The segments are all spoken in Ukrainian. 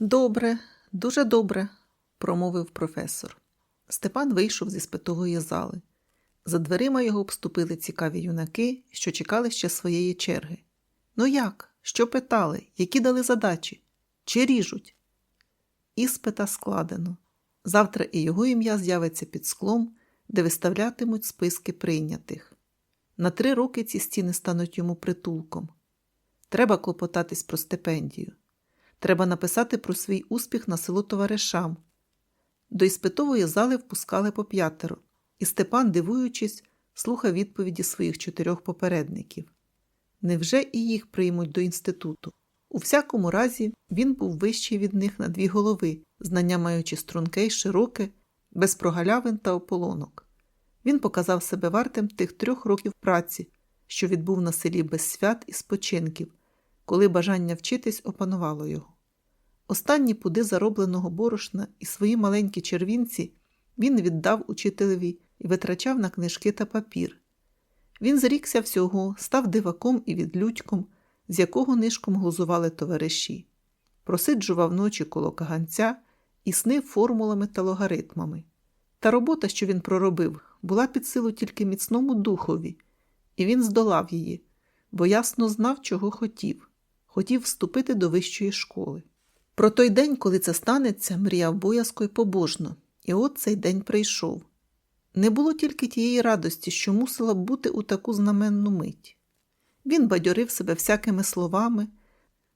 Добре, дуже добре, промовив професор. Степан вийшов зі спитової зали. За дверима його обступили цікаві юнаки, що чекали ще своєї черги. Ну як? Що питали? Які дали задачі? Чи ріжуть? Іспита складено. Завтра і його ім'я з'явиться під склом, де виставлятимуть списки прийнятих. На три роки ці стіни стануть йому притулком. Треба клопотатись про стипендію. Треба написати про свій успіх на село товаришам. До іспитової зали впускали по п'ятеро, і Степан, дивуючись, слухав відповіді своїх чотирьох попередників. Невже і їх приймуть до інституту? У всякому разі, він був вищий від них на дві голови, знання маючи струнке й широке, без прогалявин та ополонок. Він показав себе вартим тих трьох років праці, що відбув на селі без свят і спочинків, коли бажання вчитись опанувало його. Останні пуди заробленого борошна і свої маленькі червінці він віддав учителеві і витрачав на книжки та папір. Він зрікся всього, став диваком і відлюдьком, з якого нишком глузували товариші, просиджував ночі коло каганця і снив формулами та логаритмами. Та робота, що він проробив, була під силу тільки міцному духові, і він здолав її, бо ясно знав, чого хотів хотів вступити до вищої школи. Про той день, коли це станеться, мріяв боязко й побожно, і от цей день прийшов. Не було тільки тієї радості, що мусила б бути у таку знаменну мить. Він бадьорив себе всякими словами,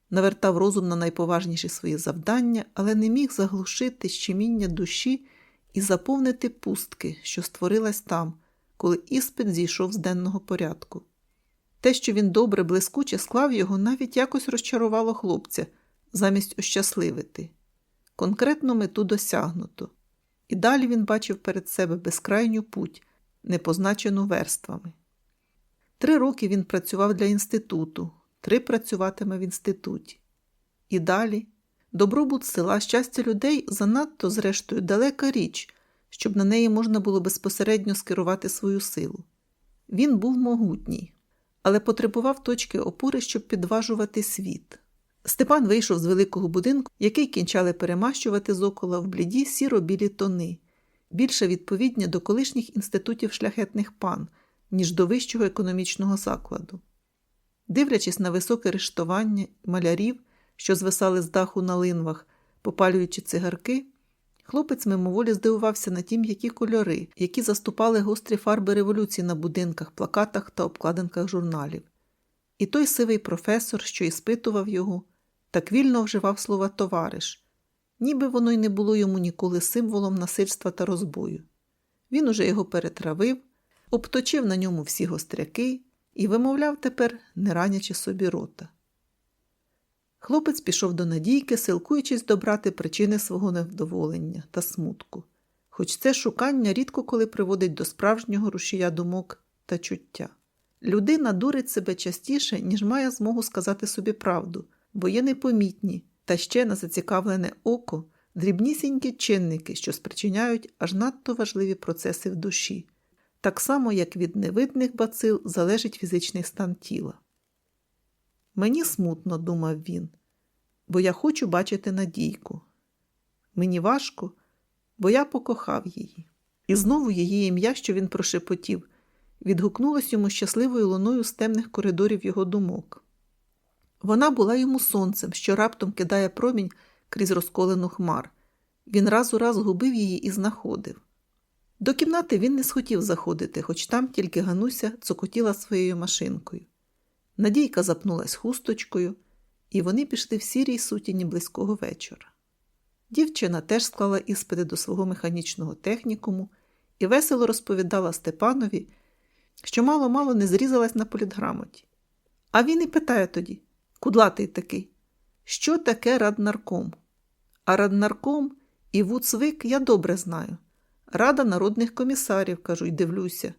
навертав розум на найповажніші свої завдання, але не міг заглушити щеміння душі і заповнити пустки, що створилась там, коли іспит зійшов з денного порядку. Те, що він добре, блискуче склав його, навіть якось розчарувало хлопця, замість ощасливити. Конкретну мету досягнуто. І далі він бачив перед себе безкрайню путь, не позначену верствами. Три роки він працював для інституту, три працюватиме в інституті. І далі добробут села, щастя людей занадто, зрештою, далека річ, щоб на неї можна було безпосередньо скерувати свою силу. Він був могутній, але потребував точки опори, щоб підважувати світ. Степан вийшов з великого будинку, який кінчали перемащувати зокола в бліді сіро-білі тони, більше відповідні до колишніх інститутів шляхетних пан, ніж до вищого економічного закладу. Дивлячись на високе рештування малярів, що звисали з даху на линвах, попалюючи цигарки, хлопець мимоволі здивувався на ті м'які кольори, які заступали гострі фарби революції на будинках, плакатах та обкладинках журналів. І той сивий професор, що іспитував його, так вільно вживав слова товариш, ніби воно й не було йому ніколи символом насильства та розбою. Він уже його перетравив, обточив на ньому всі гостряки і вимовляв тепер, не ранячи собі рота. Хлопець пішов до Надійки, силкуючись добрати причини свого невдоволення та смутку, хоч це шукання рідко коли приводить до справжнього рушія думок та чуття. Людина дурить себе частіше, ніж має змогу сказати собі правду, бо є непомітні та ще на зацікавлене око дрібнісінькі чинники, що спричиняють аж надто важливі процеси в душі, так само, як від невидних бацил залежить фізичний стан тіла. Мені смутно, думав він, бо я хочу бачити Надійку. Мені важко, бо я покохав її. І знову її ім'я, що він прошепотів, відгукнулось йому щасливою луною з темних коридорів його думок. Вона була йому сонцем, що раптом кидає промінь крізь розколену хмар. Він раз у раз губив її і знаходив. До кімнати він не схотів заходити, хоч там тільки Гануся цокотіла своєю машинкою. Надійка запнулась хусточкою, і вони пішли в сірій сутіні близького вечора. Дівчина теж склала іспити до свого механічного технікуму і весело розповідала Степанові, що мало-мало не зрізалась на політграмоті. А він і питає тоді кудлатий такий, що таке раднарком? А раднарком і вуцвик я добре знаю. Рада народних комісарів, кажу, й дивлюся.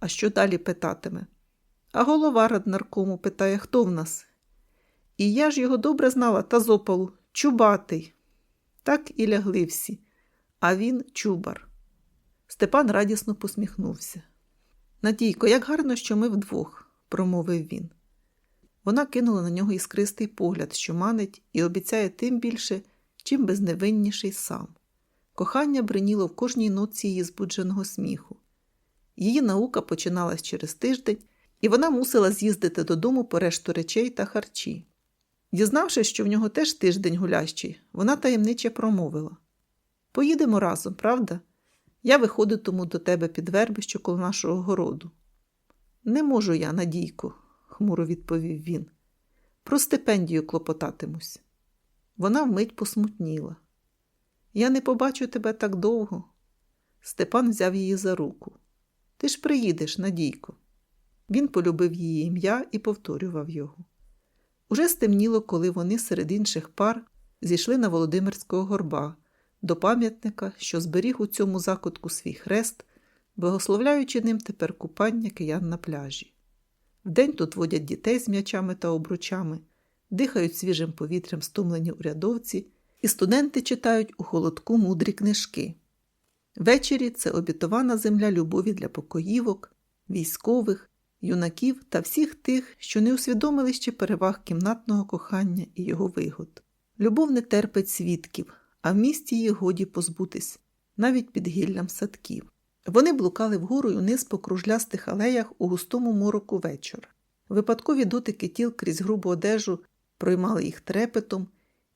А що далі питатиме? А голова раднаркому питає, хто в нас? І я ж його добре знала та з опалу, чубатий. Так і лягли всі, а він чубар. Степан радісно посміхнувся. Надійко, як гарно, що ми вдвох, промовив він. Вона кинула на нього іскристий погляд, що манить, і обіцяє тим більше, чим безневинніший сам. Кохання бриніло в кожній ноці її збудженого сміху. Її наука починалась через тиждень, і вона мусила з'їздити додому по решту речей та харчі. Дізнавшись, що в нього теж тиждень гулящий, вона таємниче промовила Поїдемо разом, правда? Я виходитиму до тебе під вербище коло нашого городу. Не можу я, Надійко, хмуро відповів він. Про стипендію клопотатимусь. Вона вмить посмутніла. Я не побачу тебе так довго. Степан взяв її за руку. Ти ж приїдеш, Надійко. Він полюбив її ім'я і повторював його. Уже стемніло, коли вони серед інших пар зійшли на Володимирського горба до пам'ятника, що зберіг у цьому закутку свій хрест, благословляючи ним тепер купання киян на пляжі. Вдень тут водять дітей з м'ячами та обручами, дихають свіжим повітрям стомлені урядовці, і студенти читають у холодку мудрі книжки. Ввечері це обітована земля любові для покоївок, військових, юнаків та всіх тих, що не усвідомили ще переваг кімнатного кохання і його вигод. Любов не терпить свідків, а в місті її годі позбутись, навіть під гіллям садків. Вони блукали вгору й униз по кружлястих алеях у густому мороку вечора. Випадкові дотики тіл крізь грубу одежу проймали їх трепетом,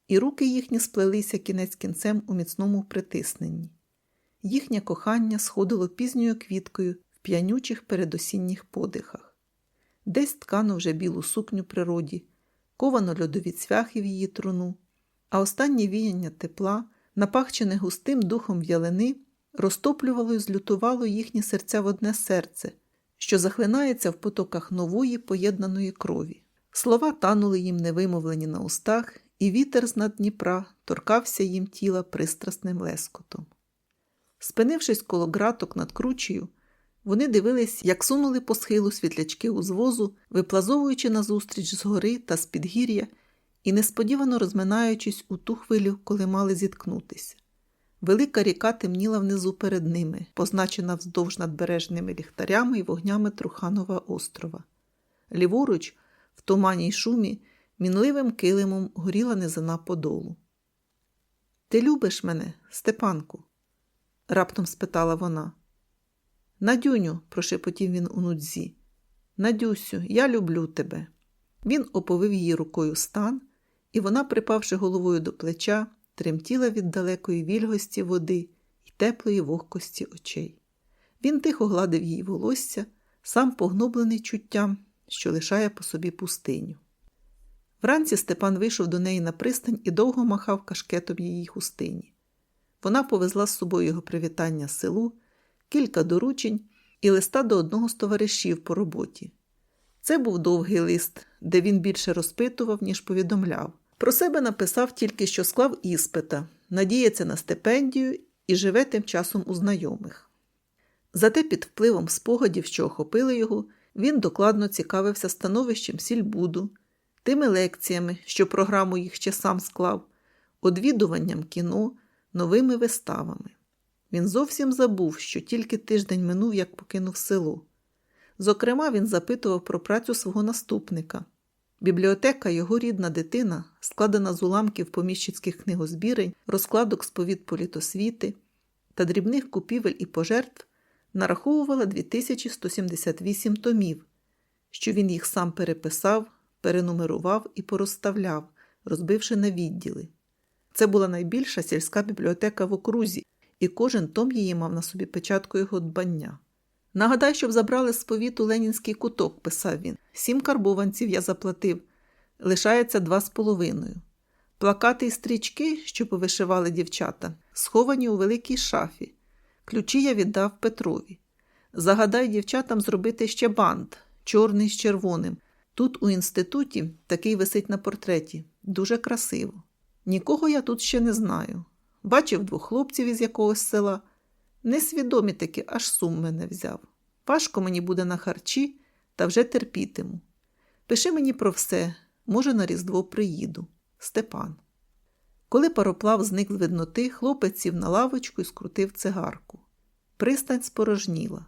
і руки їхні сплелися кінець кінцем у міцному притисненні. Їхнє кохання сходило пізньою квіткою п'янючих передосінніх подихах. Десь ткано вже білу сукню природі, ковано льодові цвяхи в її труну, а останнє віяння тепла, напахчене густим духом в'ялини, розтоплювало і злютувало їхні серця в одне серце, що захлинається в потоках нової поєднаної крові. Слова танули їм невимовлені на устах, і вітер з над Дніпра торкався їм тіла пристрасним лескотом. Спинившись коло граток над кручею, вони дивились, як сунули по схилу світлячки узвозу, виплазовуючи назустріч з гори та з підгір'я і несподівано розминаючись у ту хвилю, коли мали зіткнутися. Велика ріка темніла внизу перед ними, позначена вздовж надбережними ліхтарями і вогнями Труханова острова. Ліворуч, в тумані й шумі, мінливим килимом горіла низина подолу. Ти любиш мене, Степанку? раптом спитала вона. Надюню, прошепотів він у нудзі. Надюсю, я люблю тебе. Він оповив її рукою стан, і вона, припавши головою до плеча, тремтіла від далекої вільгості води і теплої вогкості очей. Він тихо гладив її волосся, сам погноблений чуттям, що лишає по собі пустиню. Вранці Степан вийшов до неї на пристань і довго махав кашкетом її хустині. Вона повезла з собою його привітання з селу, кілька доручень і листа до одного з товаришів по роботі. Це був довгий лист, де він більше розпитував, ніж повідомляв. Про себе написав тільки, що склав іспита, надіється на стипендію і живе тим часом у знайомих. Зате під впливом спогадів, що охопили його, він докладно цікавився становищем сільбуду, тими лекціями, що програму їх ще сам склав, одвідуванням кіно, новими виставами. Він зовсім забув, що тільки тиждень минув, як покинув село. Зокрема, він запитував про працю свого наступника. Бібліотека, його рідна дитина, складена з уламків поміщицьких книгозбірень, розкладок сповід політосвіти та дрібних купівель і пожертв, нараховувала 2178 томів, що він їх сам переписав, перенумерував і порозставляв, розбивши на відділи. Це була найбільша сільська бібліотека в окрузі, і кожен том її мав на собі печатку його дбання. Нагадай, щоб забрали з повіту Ленінський куток, писав він. Сім карбованців я заплатив. Лишається два з половиною. Плакати і стрічки, що повишивали дівчата, сховані у великій шафі. Ключі я віддав Петрові. Загадай дівчатам зробити ще бант, чорний з червоним. Тут, у інституті, такий висить на портреті. Дуже красиво. Нікого я тут ще не знаю. Бачив двох хлопців із якогось села. Несвідомі таки, аж сум мене взяв. Важко мені буде на харчі, та вже терпітиму. Пиши мені про все, може, на Різдво приїду. Степан. Коли пароплав зник з видноти, хлопець сів на лавочку і скрутив цигарку. Пристань спорожніла.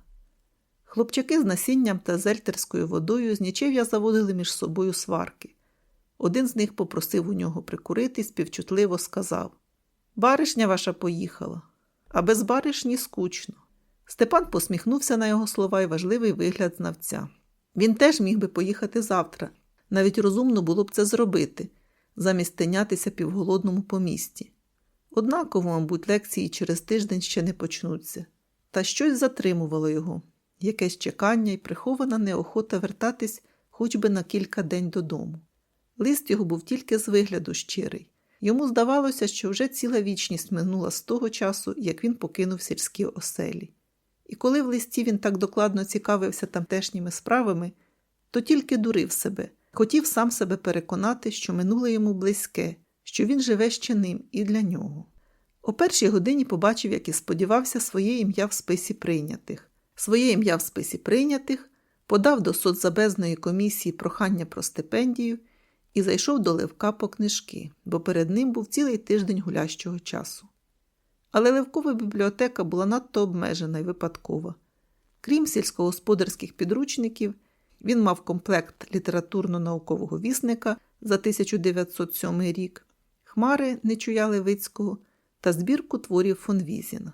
Хлопчаки з насінням та зельтерською водою з нічев'я заводили між собою сварки. Один з них попросив у нього прикурити і співчутливо сказав Баришня ваша поїхала, а без баришні скучно. Степан посміхнувся на його слова і важливий вигляд знавця. Він теж міг би поїхати завтра. Навіть розумно було б це зробити, замість тинятися півголодному по місті. Однаково, мабуть, лекції через тиждень ще не почнуться. Та щось затримувало його, якесь чекання і прихована неохота вертатись хоч би на кілька день додому. Лист його був тільки з вигляду щирий. Йому здавалося, що вже ціла вічність минула з того часу, як він покинув сільські оселі. І коли в листі він так докладно цікавився тамтешніми справами, то тільки дурив себе, хотів сам себе переконати, що минуле йому близьке, що він живе ще ним і для нього. О першій годині побачив, як і сподівався, своє ім'я в списі прийнятих. Своє ім'я в списі прийнятих подав до соцзабезної комісії прохання про стипендію і зайшов до Левка по книжки, бо перед ним був цілий тиждень гулящого часу. Але Левкова бібліотека була надто обмежена і випадкова. Крім сільськогосподарських підручників, він мав комплект літературно-наукового вісника за 1907 рік, Хмари Нечуя Левицького та збірку творів фон Візіна.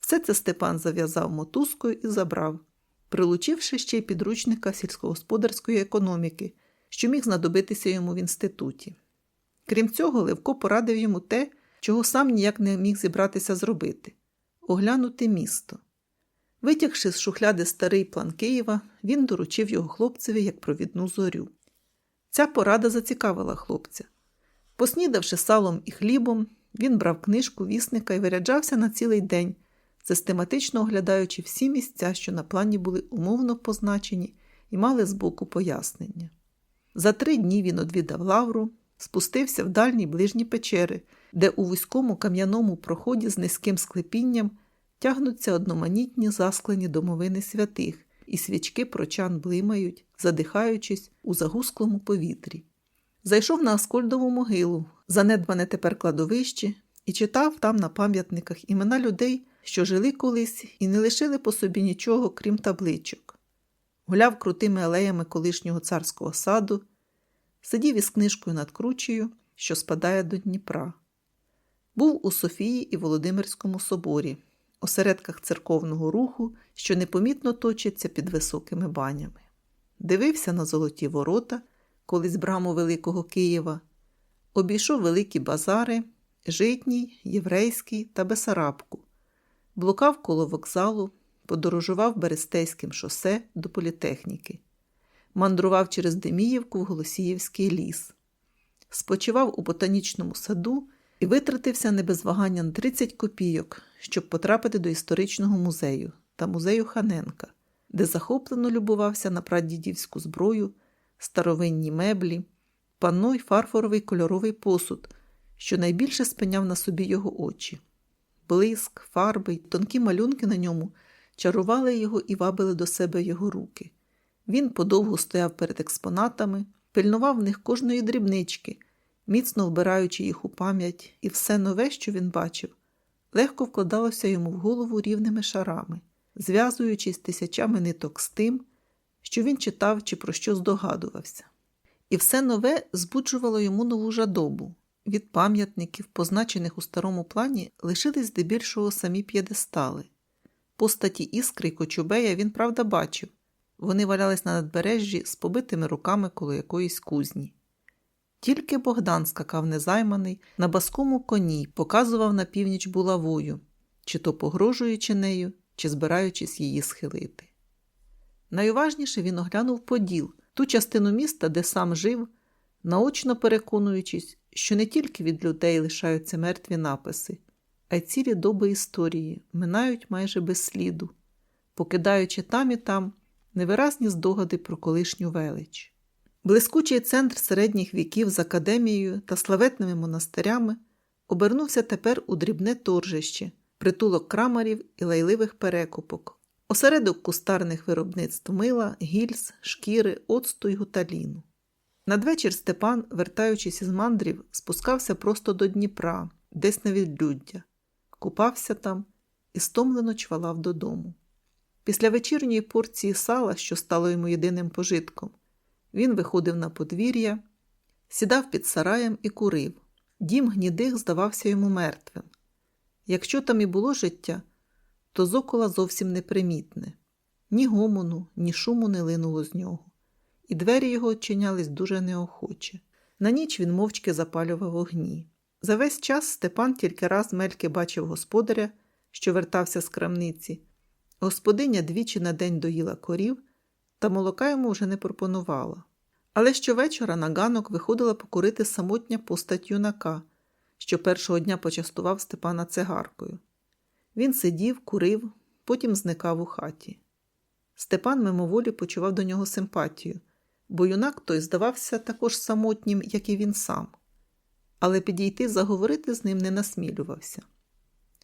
Все це Степан зав'язав мотузкою і забрав, прилучивши ще й підручника сільськогосподарської економіки, що міг знадобитися йому в інституті. Крім цього, Левко порадив йому те, чого сам ніяк не міг зібратися зробити оглянути місто. Витягши з шухляди старий план Києва, він доручив його хлопцеві як провідну зорю. Ця порада зацікавила хлопця. Поснідавши салом і хлібом, він брав книжку вісника і виряджався на цілий день, систематично оглядаючи всі місця, що на плані були умовно позначені і мали збоку пояснення. За три дні він одвідав лавру, спустився в дальні ближні печери, де у вузькому кам'яному проході з низьким склепінням тягнуться одноманітні засклені домовини святих, і свічки прочан блимають, задихаючись у загусклому повітрі. Зайшов на Аскольдову могилу, занедбане тепер кладовище, і читав там на пам'ятниках імена людей, що жили колись і не лишили по собі нічого, крім табличок. Гуляв крутими алеями колишнього царського саду, сидів із книжкою над кручею, що спадає до Дніпра. Був у Софії і Володимирському соборі, осередках церковного руху, що непомітно точиться під високими банями. Дивився на золоті ворота, колись браму Великого Києва, обійшов великі базари, житній, єврейський та Бесарабку, блукав коло вокзалу, подорожував Берестейським шосе до політехніки, мандрував через Деміївку в Голосіївський ліс, спочивав у ботанічному саду і витратився не без вагання на 30 копійок, щоб потрапити до історичного музею та музею Ханенка, де захоплено любувався на прадідівську зброю, старовинні меблі, панно й фарфоровий кольоровий посуд, що найбільше спиняв на собі його очі. Блиск, фарби й тонкі малюнки на ньому чарували його і вабили до себе його руки. Він подовго стояв перед експонатами, пильнував в них кожної дрібнички, міцно вбираючи їх у пам'ять, і все нове, що він бачив, легко вкладалося йому в голову рівними шарами, зв'язуючись тисячами ниток з тим, що він читав чи про що здогадувався. І все нове збуджувало йому нову жадобу. Від пам'ятників, позначених у старому плані, лишились здебільшого самі п'єдестали. Постаті іскри й кочубея він, правда, бачив. Вони валялись на надбережжі з побитими руками коло якоїсь кузні. Тільки Богдан скакав незайманий, на баскому коні показував на північ булавою, чи то погрожуючи нею, чи збираючись її схилити. Найуважніше він оглянув Поділ, ту частину міста, де сам жив, наочно переконуючись, що не тільки від людей лишаються мертві написи, а й цілі доби історії минають майже без сліду, покидаючи там і там невиразні здогади про колишню велич. Блискучий центр середніх віків з академією та славетними монастирями обернувся тепер у дрібне торжище, притулок крамарів і лайливих перекупок, осередок кустарних виробництв мила, гільз, шкіри, оцту й гуталіну. Надвечір Степан, вертаючись із мандрів, спускався просто до Дніпра, десь на відлюддя, купався там і стомлено чвалав додому. Після вечірньої порції сала, що стало йому єдиним пожитком, він виходив на подвір'я, сідав під сараєм і курив, Дім гнідих здавався йому мертвим. Якщо там і було життя, то зокола зовсім непримітне. Ні гомону, ні шуму не линуло з нього, і двері його очинялись дуже неохоче. На ніч він мовчки запалював огні. За весь час Степан тільки раз мельки бачив господаря, що вертався з крамниці. Господиня двічі на день доїла корів, та молока йому вже не пропонувала. Але щовечора на ганок виходила покурити самотня постать юнака, що першого дня почастував Степана цигаркою. Він сидів, курив, потім зникав у хаті. Степан мимоволі почував до нього симпатію, бо юнак той здавався також самотнім, як і він сам, але підійти заговорити з ним не насмілювався.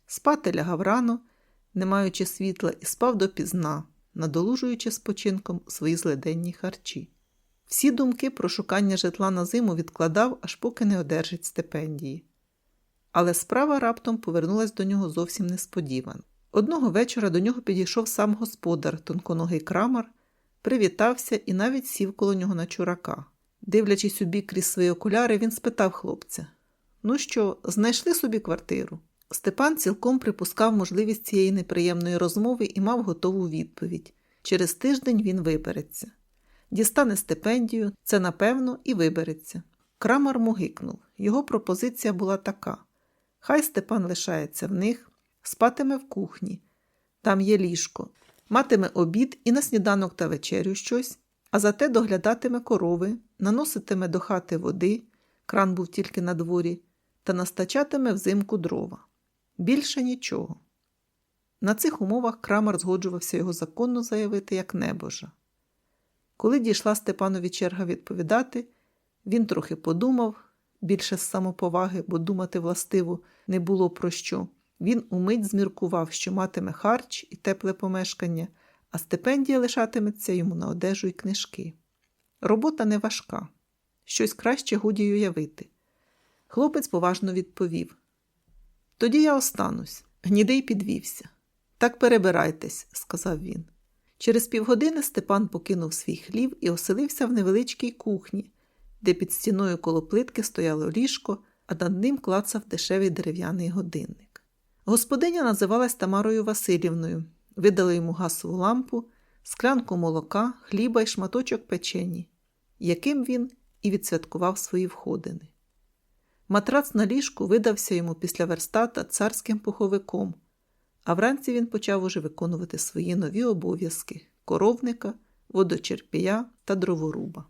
Спати лягав рано, не маючи світла, і спав допізна, надолужуючи спочинком свої зледенні харчі. Всі думки про шукання житла на зиму відкладав, аж поки не одержить стипендії. Але справа раптом повернулась до нього зовсім несподівано. Одного вечора до нього підійшов сам господар, тонконогий крамар, привітався і навіть сів коло нього на чурака. Дивлячись у бік крізь свої окуляри, він спитав хлопця: Ну що, знайшли собі квартиру? Степан цілком припускав можливість цієї неприємної розмови і мав готову відповідь. Через тиждень він вибереться. Дістане стипендію, це напевно, і вибереться. Крамар мугикнув. Його пропозиція була така: хай Степан лишається в них, спатиме в кухні, там є ліжко, матиме обід і на сніданок та вечерю щось, а зате доглядатиме корови, наноситиме до хати води, кран був тільки на дворі, та настачатиме взимку дрова. Більше нічого. На цих умовах Крамар згоджувався його законно заявити як небожа. Коли дійшла Степанові черга відповідати, він трохи подумав, більше з самоповаги, бо думати властиво не було про що. Він умить зміркував, що матиме харч і тепле помешкання, а стипендія лишатиметься йому на одежу й книжки. Робота не важка, щось краще годі уявити. Хлопець поважно відповів: Тоді я останусь. Гнідий підвівся. Так перебирайтесь, сказав він. Через півгодини Степан покинув свій хлів і оселився в невеличкій кухні, де під стіною коло плитки стояло ліжко, а над ним клацав дешевий дерев'яний годинник. Господиня називалась Тамарою Васильівною, видали йому гасову лампу, склянку молока, хліба й шматочок печені, яким він і відсвяткував свої входини. Матрац на ліжку видався йому після верстата царським пуховиком, а вранці він почав уже виконувати свої нові обов'язки коровника, водочерпія та дроворуба.